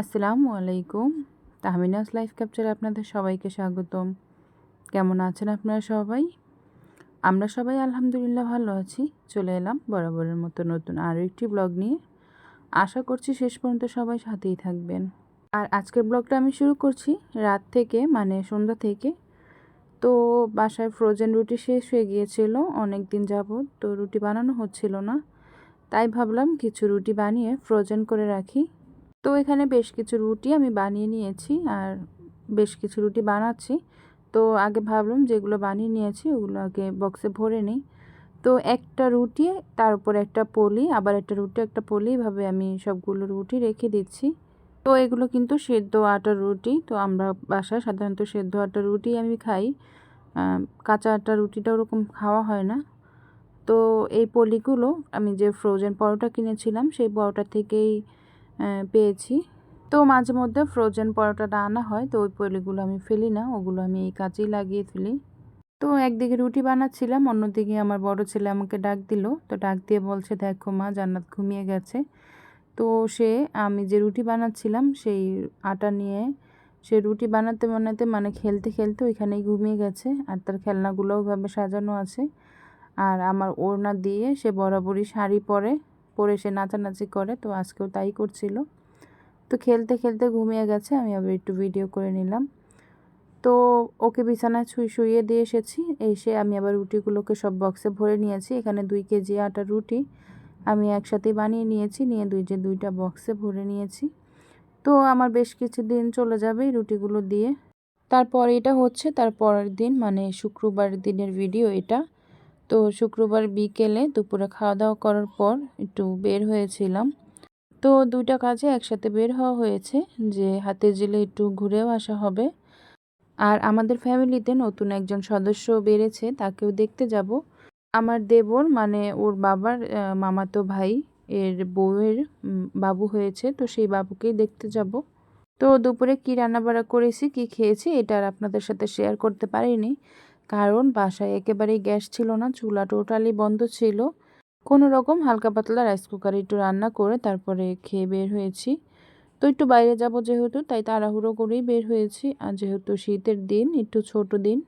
আসসালামু আলাইকুম। তাহমিনাস লাইফ ক্যাপচারে আপনাদের সবাইকে স্বাগতম। কেমন আছেন আপনারা সবাই? আমরা সবাই আলহামদুলিল্লাহ ভালো আছি। চলে এলাম বরাবরের মতো নতুন আরও একটি ব্লগ নিয়ে। আশা করছি শেষ পর্যন্ত সবাই সাথেই থাকবেন। আর আজকের ব্লগটা আমি শুরু করছি রাত থেকে মানে সন্ধ্যা থেকে। তো বাসায় ফ্রোজেন রুটি শেষ হয়ে গিয়েছিল অনেক দিন যাবৎ। তো রুটি বানানো হচ্ছিল না। তাই ভাবলাম কিছু রুটি বানিয়ে ফ্রোজেন করে রাখি। তো এখানে বেশ কিছু রুটি আমি বানিয়ে নিয়েছি আর বেশ কিছু রুটি বানাচ্ছি। তো আগে ভাবলাম যেগুলো বানিয়ে নিয়েছি ওগুলো আগে বক্সে ভরে নিই। তো একটা রুটি, তার উপর একটা পলি, আবার একটা রুটি, একটা পলি এভাবে আমি সবগুলো রুটি রেখে দিচ্ছি। তো এগুলো কিন্তু সেদ্ধ আটার রুটি, তো আমরা বাসায় সাধারণত সেদ্ধ আটার রুটি আমি খাই। কাঁচা আটার রুটিটা ওরকম খাওয়া হয় না। তো এই পলিগুলো আমি যে ফ্রোজেন পরোটা কিনেছিলাম, সেই পরোটা থেকেই পেয়েছি। তো মাঝে মধ্যে ফ্রোজেন পরোটাটা আনা হয়, তো ওই পলিগুলো আমি ফেলি না, ওগুলো আমি এই কাজেই লাগিয়ে ফেলি। তো একদিকে রুটি বানাচ্ছিলাম, অন্যদিকে আমার বড় ছেলে আমাকে ডাক দিল, তো ডাক দিয়ে বলছে, দেখো মা, জান্নাত ঘুমিয়ে গেছে। তো সে, আমি যে রুটি বানাচ্ছিলাম, সেই আটা নিয়ে সে রুটি বানাতে বানাতে মানে খেলতে খেলতে ওইখানেই ঘুমিয়ে গেছে, আর তার খেলনাগুলোও ভাবে সাজানো আছে। আর আমার ওড়না দিয়ে সে বরাবরই শাড়ি পরে পরে সে নাচানাচি করে, তো আজকেও তাই করছিল। তো খেলতে খেলতে ঘুমিয়ে গেছে, আমি আবার একটু ভিডিও করে নিলাম। তো ওকে বিছানায় ছুঁই শুইয়ে দিয়ে এসেছি, এসে আমি আবার রুটিগুলোকে সব বক্সে ভরে নিয়েছি। এখানে দুই কেজি আটা রুটি আমি একসাথে বানিয়ে নিয়েছি, নিয়ে দুই যে দুইটা বক্সে ভরে নিয়েছি। তো আমার বেশ কিছু দিন চলে যাবে রুটিগুলো দিয়ে। তারপর এটা হচ্ছে তার পরের দিন মানে শুক্রবার দিনের ভিডিও এটা। তো শুক্রবার বিকেলে দুপুরে খাওয়া দাওয়া করার পর একটু বের হয়েছিলাম। তো দুইটা কাজে একসাথে বের হওয়া হয়েছে যে হাতে জেলে একটু ঘুরেও আসা হবে। আর আমাদের ফ্যামিলিতে নতুন একজন সদস্য বেড়েছে, তাকেও দেখতে যাব। আমার দেবর মানে ওর বাবার মামাতো ভাই, এর বউয়ের বাবু হয়েছে, তো সেই বাবুকেই দেখতে যাব। তো দুপুরে কী রান্নাবাড়া করেছি, কি খেয়েছি, এটা আর আপনাদের সাথে শেয়ার করতে পারিনি। কারণ বাসায় একেবারেই গ্যাস ছিল না, চুলা টোটালি বন্ধ ছিল। কোনো রকম হালকা পাতলা রাইস কুকারে একটু রান্না করে তারপরে খেয়ে বের হয়েছি। তো একটু বাইরে যাব যেহেতু, তাই তাড়াহুড়ো করেই বের হয়েছি। আর যেহেতু শীতের দিন, একটু ছোট দিন,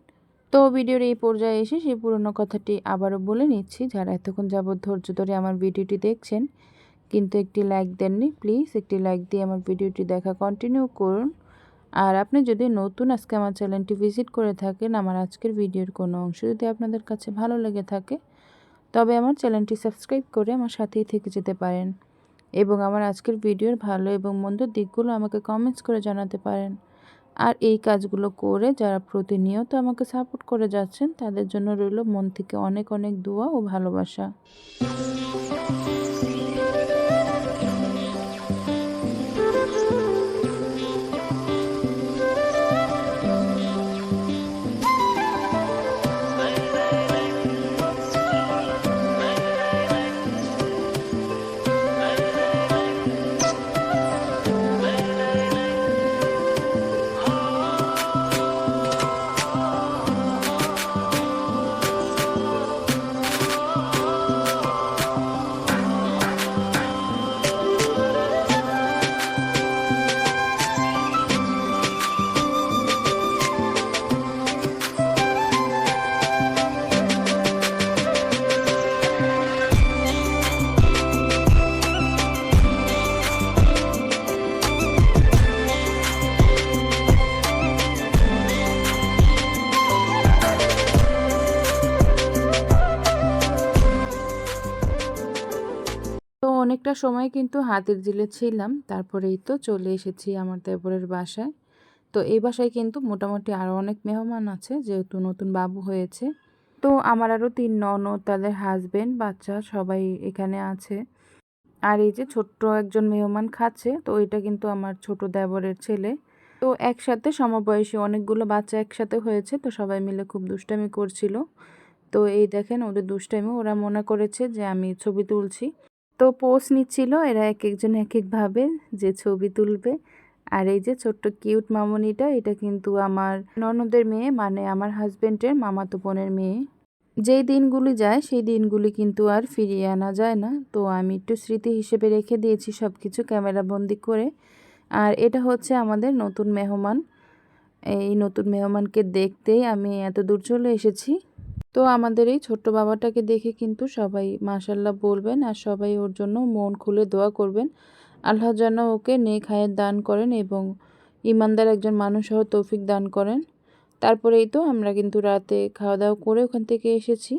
তো ভিডিওর এই পর্যায়ে এসে সেই পুরনো কথাটি আবারও বলে নিচ্ছি। যারা এতক্ষণ যাবৎ ধৈর্য ধরে আমার ভিডিওটি দেখছেন, কিন্তু একটি লাইক দেননি প্লিজ একটি লাইক দিয়ে আমার ভিডিওটি দেখা কন্টিনিউ করুন। আর আপনি যদি নতুন আজকে আমার চ্যানেলটি ভিজিট করে থাকেন, আমার আজকের ভিডিওর কোনো অংশ যদি আপনাদের কাছে ভালো লেগে থাকে, তবে আমার চ্যানেলটি সাবস্ক্রাইব করে আমার সাথেই থেকে যেতে পারেন এবং আমার আজকের ভিডিওর ভালো এবং মন্দ দিকগুলো আমাকে কমেন্টস করে জানাতে পারেন। আর এই কাজগুলো করে যারা প্রতিনিয়ত আমাকে সাপোর্ট করে যাচ্ছেন, তাদের জন্য রইল মন থেকে অনেক অনেক দোয়া ও ভালোবাসা। অনেকটা সময় কিন্তু হাতের জিলে ছিলাম। তারপরেই তো চলে এসেছি আমার দেবরের বাসায়। তো এই বাসায় কিন্তু মোটামুটি আরও অনেক মেহমান আছে, যেহেতু নতুন বাবু হয়েছে। তো আমার আরও তিন ননদ, তাদের হাজবেন্ড বাচ্চা সবাই এখানে আছে। আর এই যে ছোট্ট একজন মেহমান খাচ্ছে, তো এটা কিন্তু আমার ছোট দেবরের ছেলে। তো একসাথে সমবয়সী অনেকগুলো বাচ্চা একসাথে হয়েছে, তো সবাই মিলে খুব দুষ্টামি করছিল। তো এই দেখেন, ওদের দুষ্টামি ওরা মনে করেছে যে আমি ছবি তুলছি। তো পোস্ট নিচ্ছিল, এরা এক একজন এক একভাবে যে ছবি তুলবে। আর এই যে ছোট্ট কিউট মামনিটা, এটা কিন্তু আমার ননদের মেয়ে মানে আমার হাজব্যান্ডের মামাতো বোনের মেয়ে। যেই দিনগুলি যায়, সেই দিনগুলি কিন্তু আর ফিরিয়ে আনা যায় না। তো আমি একটু স্মৃতি হিসেবে রেখে দিয়েছি সব কিছু ক্যামেরা বন্দি করে। আর এটা হচ্ছে আমাদের নতুন মেহমান। এই নতুন মেহমানকে দেখতেই আমি এত দূর চলে এসেছি। তো আমাদের এই ছোট্ট বাবাটাকে দেখে কিন্তু সবাই মাশাল্লাহ বলবেন আর সবাই ওর জন্য মন খুলে দোয়া করবেন। আল্লাহ যেন ওকে নেক হায়ের দান করেন এবং ইমানদার একজন মানুষ হওয়ার তৌফিক দান করেন। তারপরেই তো আমরা কিন্তু রাতে খাওয়া দাওয়া করে ওখান থেকে এসেছি।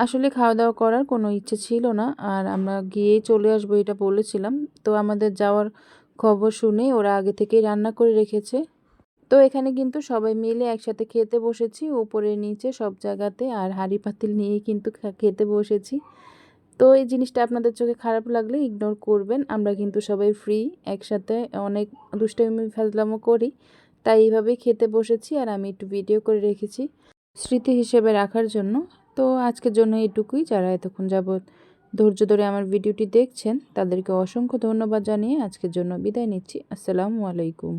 আসলে খাওয়া দাওয়া করার কোনো ইচ্ছে ছিল না আর আমরা গিয়েই চলে আসব এটা বলেছিলাম। তো আমাদের যাওয়ার খবর শুনে ওরা আগে থেকেই রান্না করে রেখেছে। তো এখানে কিন্তু সবাই মিলে একসাথে খেতে বসেছি। উপরে নিচে সব জায়গাতে আর হাঁড়ি পাতিল নিয়েই কিন্তু খেতে বসেছি। তো এই জিনিসটা আপনাদের চোখে খারাপ লাগলে ইগনোর করবেন। আমরা কিন্তু সবাই ফ্রি একসাথে অনেক দুষ্টামি ফেজলামও করি। তাই এইভাবেই খেতে বসেছি আর আমি একটু ভিডিও করে রেখেছি স্মৃতি হিসেবে রাখার জন্য। তো আজকের জন্য এটুকুই যারা এতক্ষণ যাবৎ ধৈর্য ধরে আমার ভিডিওটি দেখছেন, তাদেরকে অসংখ্য ধন্যবাদ জানিয়ে আজকের জন্য বিদায় নিচ্ছি। আসসালামু আলাইকুম।